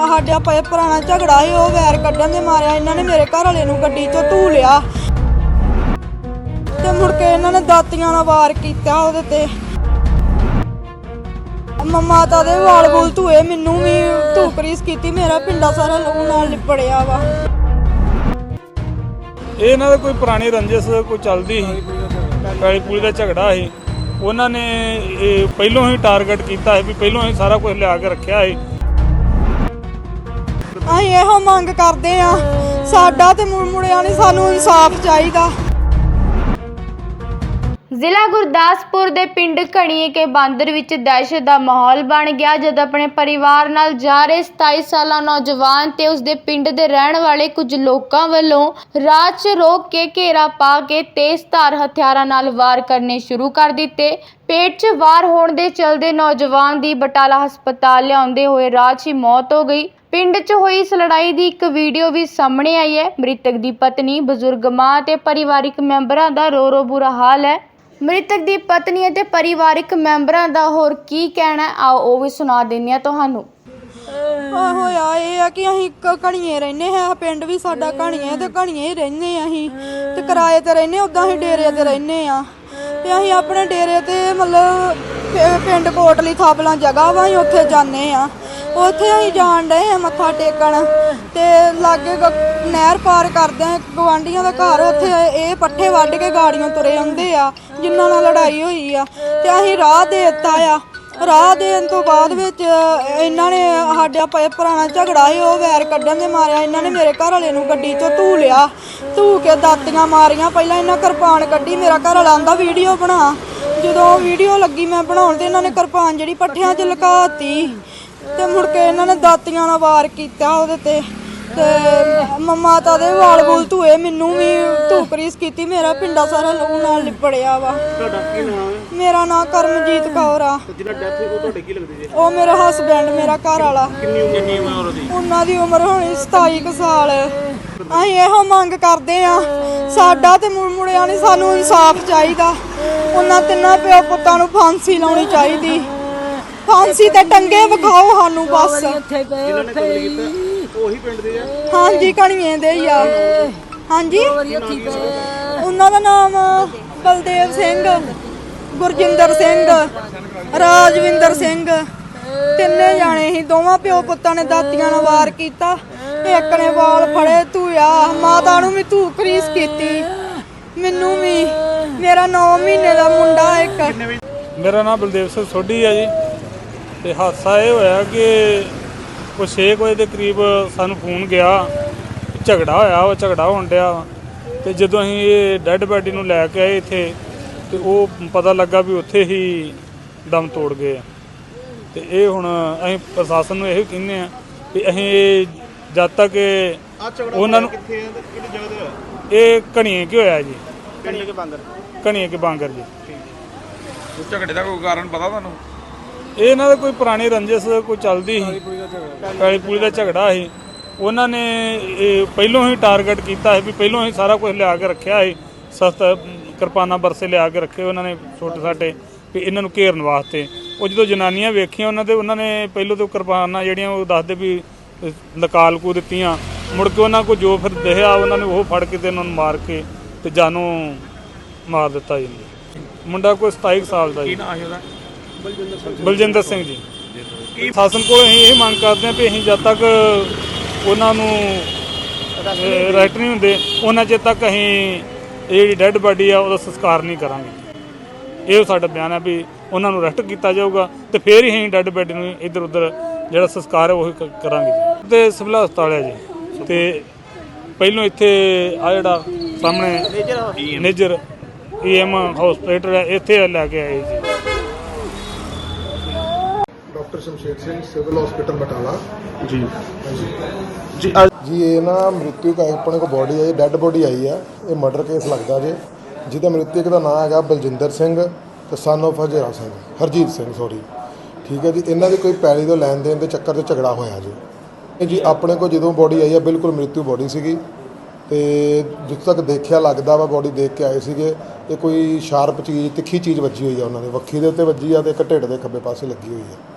ਸਾਡਾ ਪਏ ਪੁਰਾਣਾ ਝਗੜਾ ਸੀ, ਉਹ ਵੈਰ ਕੱਢਣ ਦੇ ਮਾਰਿਆ, ਇਹਨਾਂ ਨੇ ਮੇਰੇ ਘਰ ਵਾਲੇ ਨੂੰ ਗੱਡੀ 'ਚੋਂ ਧੂ ਲਿਆ। ਤੇ ਮੁੜ ਕੇ ਇਹਨਾਂ ਨੇ ਦਾਤੀਆਂ ਨਾਲ ਵਾਰ ਕੀਤਾ ਉਹਦੇ ਤੇ। ਮੰਮਾ ਤਾਂ ਦੇ ਵਾਲ ਬੁਲ ਧੂਏ, ਮੈਨੂੰ ਵੀ ਧੂਕਰੀਸ ਕੀਤੀ, ਮੇਰਾ ਪਿੰਡਾ ਸਾਰਾ ਲਹੂ ਨਾਲ ਲਿਪੜਿਆ ਵਾ। ਇਹ ਇਹਨਾਂ ਦਾ ਕੋਈ ਪੁਰਾਣੀ ਰੰਜਿਸ਼ ਕੋਈ ਚੱਲਦੀ ਸੀ? ਕਾਲੀ ਪੂਰੀ ਦਾ ਝਗੜਾ ਸੀ। ਉਹਨਾਂ ਨੇ ਇਹ ਪਹਿਲੋਂ ਹੀ ਟਾਰਗੇਟ ਕੀਤਾ ਸੀ ਵੀ ਪਹਿਲੋਂ ਹੀ ਸਾਰਾ ਕੁਝ ਲਿਆ ਕੇ ਰੱਖਿਆ ਸੀ। ਅਸੀਂ ਇਹੋ ਮੰਗ ਕਰਦੇ ਆ ਸਾਡਾ ਤੇ ਮੁੜ ਮੁੜਿਆ ਸਾਨੂੰ ਇਨਸਾਫ ਚਾਹੀਦਾ। ਜ਼ਿਲ੍ਹਾ ਗੁਰਦਾਸਪੁਰ ਦੇ ਪਿੰਡ ਘਣੀਏ ਕੇ ਬਾਂਦਰ ਵਿੱਚ ਦਹਿਸ਼ਤ ਦਾ ਮਾਹੌਲ ਬਣ ਗਿਆ, ਜਦ ਆਪਣੇ ਪਰਿਵਾਰ ਨਾਲ ਜਾ ਰਹੇ 27 ਸਾਲਾ ਨੌਜਵਾਨ ਤੇ ਉਸਦੇ ਪਿੰਡ ਦੇ ਰਹਿਣ ਵਾਲੇ ਕੁਝ ਲੋਕਾਂ ਵੱਲੋਂ ਰਾਤ 'ਚ ਰੋਕ ਕੇ ਘੇਰਾ ਪਾ ਕੇ ਤੇਜ਼ ਧਾਰ ਹਥਿਆਰਾਂ ਨਾਲ ਵਾਰ ਕਰਨੇ ਸ਼ੁਰੂ ਕਰ ਦਿੱਤੇ। ਪੇਟ 'ਚ ਵਾਰ ਹੋਣ ਦੇ ਚਲਦੇ ਨੌਜਵਾਨ ਦੀ ਬਟਾਲਾ ਹਸਪਤਾਲ ਲਿਆਉਂਦੇ ਹੋਏ ਰਾਹ 'ਚ ਹੀ ਮੌਤ ਹੋ ਗਈ। ਪਿੰਡ 'ਚ ਹੋਈ ਇਸ ਲੜਾਈ ਦੀ ਇੱਕ ਵੀਡੀਓ ਵੀ ਸਾਹਮਣੇ ਆਈ ਹੈ। ਮ੍ਰਿਤਕ ਦੀ ਪਤਨੀ ਬਜ਼ੁਰਗ ਮਾਂ ਤੇ ਪਰਿਵਾਰਿਕ ਮੈਂਬਰਾਂ ਦਾ ਰੋ ਰੋ ਬੁਰਾ ਹਾਲ ਹੈ। ਮ੍ਰਿਤਕ ਦੀ ਪਤਨੀ ਅਤੇ ਪਰਿਵਾਰਿਕ ਮੈਂਬਰਾਂ ਦਾ ਹੋਰ ਕੀ ਕਹਿਣਾ ਹੈ, ਆਓ ਉਹ ਵੀ ਸੁਣਾ ਦਿੰਦੇ ਹਾਂ ਤੁਹਾਨੂੰ। ਆ ਹੋਇਆ ਇਹ ਆ ਕਿ ਅਸੀਂ ਕ- ਘਣੀਏ ਰਹਿੰਦੇ ਹਾਂ। ਪਿੰਡ ਵੀ ਸਾਡਾ ਘਣੀਏ ਤੇ ਘਣੀਏ ਹੀ ਰਹਿੰਦੇ ਆ ਅਸੀਂ। ਤੇ ਕਿਰਾਏ ਤੇ ਰਹਿੰਦੇ ਉਦਾਂ ਅਸੀਂ ਡੇਰੇ ਤੇ ਰਹਿੰਦੇ ਆ ਤੇ ਅਸੀਂ ਆਪਣੇ ਡੇਰੇ ਤੇ, ਮਤਲਬ ਪਿੰਡ ਕੋਟਲੀ ਥਾਪਲਾਂ ਜਗ੍ਹਾ ਵਾ ਅਸੀਂ ਉੱਥੇ ਜਾਂਦੇ ਆ। ਉੱਥੇ ਅਸੀਂ ਜਾਣ ਡਏ ਆ ਮੱਥਾ ਟੇਕਣ ਤੇ ਲਾਗੇ ਗ- ਨਹਿਰ ਪਾਰ ਕਰਦੇ ਆ ਗਵਾਂਡੀਆਂ ਦਾ ਘਰ ਉੱਥੇ ਇਹ ਪੱਠੇ ਵੱਢ ਕੇ ਗਾੜੀਆਂ ਤੁਰੇ ਆਉਂਦੇ ਆ, ਜਿਨ੍ਹਾਂ ਨਾਲ ਲੜਾਈ ਹੋਈ ਆ। ਤੇ ਅਸੀਂ ਰਾਹ ਦੇ ਦਿੱਤਾ ਆ। ਰਾਹ ਦੇਣ ਤੋਂ ਬਾਅਦ ਵਿੱਚ ਇਹਨਾਂ ਨੇ ਸਾਡਾ ਪਏ ਪੁਰਾਣਾ ਝਗੜਾ ਸੀ ਉਹ ਵੈਰ ਕੱਢਣ ਦੇ ਮਾਰਿਆ। ਇਹਨਾਂ ਨੇ ਮੇਰੇ ਘਰ ਵਾਲੇ ਨੂੰ ਗੱਡੀ 'ਚੋਂ ਧੂ ਲਿਆ। ਧੂ ਕੇ ਦਾਤੀਆਂ ਮਾਰੀਆਂ। ਪਹਿਲਾਂ ਇਹਨਾਂ ਕਿਰਪਾਨ ਕੱਢੀ ਮੇਰਾ ਘਰ ਵਾਲਾ ਆਂਦਾ ਵੀਡੀਓ ਬਣਾ। ਜਦੋਂ ਵੀਡੀਓ ਲੱਗੀ ਮੈਂ ਬਣਾਉਣ ਤੇ ਇਹਨਾਂ ਨੇ ਕਿਰਪਾਨ ਜਿਹੜੀ ਪੱਠਿਆਂ 'ਚ ਲੁਕਾਤੀ। ਤੇ ਮੁੜ ਕੇ ਇਹਨਾਂ ਨੇ ਦਾਤੀਆਂ ਨਾਲ ਵਾਰ ਕੀਤਾ ਉਹਦੇ ਤੇ। ਤੇ ਮੰਮਾ ਤਾਂ ਦੇ ਵਾਲ ਬੁਲ ਧੂਏ ਮੈਨੂੰ ਵੀ ਧੂਕਰੀਸ ਕੀਤੀ। ਮੇਰਾ ਪਿੰਡਾ ਸਾਰਾ ਲਹੂ ਨਾਲ ਲਿਪੜਿਆ ਵਾ। ਤੁਹਾਡਾ ਕੀ ਨਾਮ ਹੈ? ਮੇਰਾ ਨਾਂ ਕਰਮਜੀਤ ਕੌਰ ਤੇ ਜਿਹੜਾ ਡੈਥ ਹੋਈ ਉਹ ਤੁਹਾਡੇ ਕੀ ਲੱਗਦੀ ਜੀ? ਉਹ ਮੇਰਾ ਹਸਬੈਂਡ ਮੇਰਾ ਘਰ ਵਾਲਾ। ਕਿੰਨੀ ਉਮਰ ਕਿੰਨੀ ਉਮਰ ਉਹਦੀ ਉਹਨਾਂ ਦੀ ਉਮਰ ਹੋਣੀ 27 ਕੁ ਸਾਲ। ਅਸੀਂ ਇਹੋ ਮੰਗ ਕਰਦੇ ਆ ਸਾਡਾ ਤੇ ਮੁੜ ਮੁੜਿਆ ਨਹੀਂ ਸਾਨੂੰ ਇਨਸਾਫ ਚਾਹੀਦਾ। ਉਹਨਾਂ ਤਿੰਨਾਂ ਪਿਓ ਪੁੱਤਾਂ ਨੂੰ ਫਾਂਸੀ ਲਾਉਣੀ ਚਾਹੀਦੀ। ਫਾਂਸੀ ਤੇ ਟੰਗੇ ਵਿਖਾਓ ਸਾਨੂੰ ਬਸ। ਜਿਨ੍ਹਾਂ ਨੇ ਕਤਲ ਕੀਤਾ ਉਹੀ ਪਿੰਡ ਦੇ ਆ? ਹਾਂਜੀ ਕਣੀਏ ਦੇ ਹੀ ਆ। ਹਾਂਜੀ? ਉਹਨਾਂ ਦਾ ਨਾਮ ਬਲਦੇਵ ਸਿੰਘ। ਗੁਰਜਿੰਦਰ ਸਿੰਘ, ਰਾਜਵਿੰਦਰ ਸਿੰਘ। ਤਿੰਨੇ ਜਾਣੇ ਸੀ ਦੋਵਾਂ ਪਿਓ ਪੁੱਤਾਂ ਨੇ ਦਾਤੀਆਂ ਨਾਲ ਵਾਰ ਕੀਤਾ। ਇੱਕ ਨੇ ਵਾਲ ਫੜੇ, ਧੂਇਆ। ਮਾਤਾ ਨੂੰ ਵੀ ਧੂ ਕਰੀਸ ਕੀਤੀ। ਮੈਨੂੰ ਵੀ। ਮੇਰਾ 9 ਮਹੀਨੇ ਦਾ ਮੁੰਡਾ ਇੱਕ। ਮੇਰਾ ਨਾਮ ਬਲਦੇਵ ਸਿੰਘ ਸੋਢੀ ਹੈ ਜੀ। ਤੇ ਹਾਦਸਾ ਇਹ ਹੋਇਆ ਕਿ ਕੋਈ 6 ਵਜੇ ਦੇ ਕਰੀਬ ਸਾਨੂੰ ਫੋਨ ਗਿਆ। ਝਗੜਾ ਹੋਇਆ ਉਹ ਝਗੜਾ ਹੋਣ ਡਿਆ ਤੇ ਜਦੋਂ ਅਸੀਂ ਇਹ ਡੈੱਡ ਬੈਡੀ ਨੂੰ ਲੈ ਕੇ ਆਏ ਇੱਥੇ ਤੇ ਉਹ ਪਤਾ ਲੱਗਾ ਵੀ ਉੱਥੇ ਹੀ ਦਮ ਤੋੜ ਗਏ ਆ। ਤੇ ਇਹ ਹੁਣ ਅਸੀਂ ਪ੍ਰਸ਼ਾਸਨ ਨੂੰ ਇਹ ਕਹਿੰਦੇ ਆ ਵੀ ਅਸੀਂ ਇਹ ਜਦ ਤੱਕ ਉਹਨਾਂ ਨੂੰ ਕਿੱਥੇ ਆ ਤੇ ਕਿਹੜੀ ਜਗ੍ਹਾ ਤੇ ਹੋਇਆ? ਇਹ ਘਣੀਏ ਕਿ ਹੋਇਆ ਜੀ। ਕਿੰਨੇ ਕੇ ਬੰਦਰ। ਘਣੀਏ ਕੇ ਬਾਂਗਰ ਜੀ। ਉਸ ਝਗੜੇ ਦਾ ਕੋਈ ਕਾਰਨ ਪਤਾ ਤੁਹਾਨੂੰ? ਇਹ ਇਹਨਾਂ ਦਾ ਕੋਈ ਪੁਰਾਣੀ ਰੰਜਿਸ਼ ਕੋਈ ਚੱਲਦੀ ਸੀ। ਕਾਲੀ ਪੂਰੀ ਦਾ ਝਗੜਾ। ਸੀ। ਉਹਨਾਂ ਨੇ ਇਹ ਪਹਿਲੋਂ ਹੀ ਟਾਰਗੇਟ ਕੀਤਾ ਹੈ ਵੀ ਪਹਿਲੋਂ ਹੀ ਸਾਰਾ ਕੁਝ ਲਿਆ ਕੇ ਰੱਖਿਆ ਹੈ ਸਸਤਾ ਕਿਰਪਾਨਾਂ ਬਰਸੇ ਲਿਆ ਕੇ ਰੱਖੇ ਉਹਨਾਂ ਨੇ ਛੋਟੇ ਛਾਟੇ ਵੀ ਇਹਨਾਂ ਨੂੰ ਘੇਰਨ ਵਾਸਤੇ। ਉਹ ਜਦੋਂ ਜਨਾਨੀਆਂ ਵੇਖੀਆਂ ਉਹਨਾਂ ਦੇ ਉਹਨਾਂ ਨੇ ਪਹਿਲੋਂ ਤੋਂ ਕਿਰਪਾਨਾਂ ਜਿਹੜੀਆਂ ਉਹ ਦੱਸਦੇ ਵੀ ਨਕਾਲ ਕੂ ਦਿੱਤੀਆਂ। ਮੁੜ ਕੇ ਉਹਨਾਂ ਕੋ ਜੋ ਫਿਰ ਦਿਖਿਆ ਉਹਨਾਂ ਨੇ ਉਹ ਫੜ ਕੇ ਤੇ ਉਹਨਾਂ ਨੂੰ ਮਾਰ ਕੇ ਤੇ ਜਾਨੋਂ ਮਾਰ ਦਿੱਤਾ ਜੀ। ਮੁੰਡਾ ਕੋਈ 27 ਕੁ ਸਾਲ ਦਾ ਜੀ। ਕੀ ਉਹਦਾ? ਬਲਜਿੰਦਰ ਸਿੰਘ ਜੀ। ਸ਼ਾਸਨ ਕੋਲ ਅਸੀਂ ਇਹ ਮੰਗ ਕਰਦੇ ਹਾਂ ਵੀ ਅਸੀਂ ਜਦ ਤੱਕ ਉਹਨਾਂ ਨੂੰ ਰਾਈਟ ਨਹੀਂ ਹੁੰਦੇ ਉਹਨਾਂ ਚਿਰ ਤੱਕ ਅਸੀਂ ਇਹ ਜਿਹੜੀ ਡੈੱਡ ਬਾਡੀ ਆ ਉਹਦਾ ਸੰਸਕਾਰ ਨਹੀਂ ਕਰਾਂਗੇ। ਇਹ ਸਾਡਾ ਬਿਆਨ ਹੈ ਵੀ ਉਹਨਾਂ ਨੂੰ ਅਰੈਸਟ ਕੀਤਾ ਜਾਊਗਾ ਤੇ ਫਿਰ ਹੀ ਅਸੀਂ ਡੈੱਡ ਬਾਡੀ ਨੂੰ ਇੱਧਰ ਉੱਧਰ ਜਿਹੜਾ ਸੰਸਕਾਰ ਹੈ ਉਹ ਕਰਾਂਗੇ। ਤੇ ਸਿਵਲ ਹਸਪਤਾਲ ਹੈ ਜੀ। ਤੇ ਪਹਿਲੋਂ ਇੱਥੇ ਆ ਜਿਹੜਾ ਸਾਹਮਣੇ ਨੇਜਰ ਈਐਮ ਹਸਪੀਟਲ ਹੈ ਇੱਥੇ ਲੈ ਕੇ ਆਏ ਜੀ। Doctor Shamsher Singh civil hospital Batala. ਜੀ। ਜੀ ਜੀ ਇਹ ਨਾ ਮ੍ਰਿਤੂ ਕਾ ਆਪਣੇ ਕੋ ਬੋਡੀ ਆਈ ਡੈੱਡ ਬੋਡੀ ਆਈ ਆ। ਇਹ ਮਰਡਰ ਕੇਸ ਲੱਗਦਾ ਜੇ। ਜਿਹਦਾ ਮ੍ਰਿਤਕ ਦਾ ਨਾਮ ਹੈਗਾ ਬਲਜਿੰਦਰ ਸਿੰਘ ਤੇ son of Hazra Singh Harjeet Singh sorry ਠੀਕ ਹੈ ਜੀ ਇਹਨਾਂ ਦੀ ਕੋਈ ਪੈਲੀ ਤੋਂ ਲੈਣ ਦੇਣ ਦੇ ਚੱਕਰ 'ਚ ਝਗੜਾ ਹੋਇਆ ਜੀ। ਇਹ ਜੀ ਆਪਣੇ ਕੋ ਜਦੋਂ ਬੋਡੀ ਆਈ ਆ ਬਿਲਕੁਲ ਮ੍ਰਿਤੂ ਬੋਡੀ ਸੀਗੀ। ਤੇ ਜਿੱਥੇ ਤੱਕ ਦੇਖਿਆ ਲੱਗਦਾ ਵਾ ਬੋਡੀ ਦੇਖ ਕੇ ਆਏ ਸੀਗੇ ਇਹ ਕੋਈ ਸ਼ਾਰਪ ਚੀਜ਼ ਤਿੱਖੀ ਚੀਜ਼ ਵੱਜੀ ਹੋਈ ਆ ਉਹਨਾਂ ਦੇ ਵੱਖੀ ਦੇ ਉੱਤੇ ਵੱਜੀ ਆ ਤੇ ਇੱਕ ਢਿੱਡ ਦੇ ਖੱਬੇ ਪਾਸੇ ਲੱਗੀ ਹੋਈ ਆ।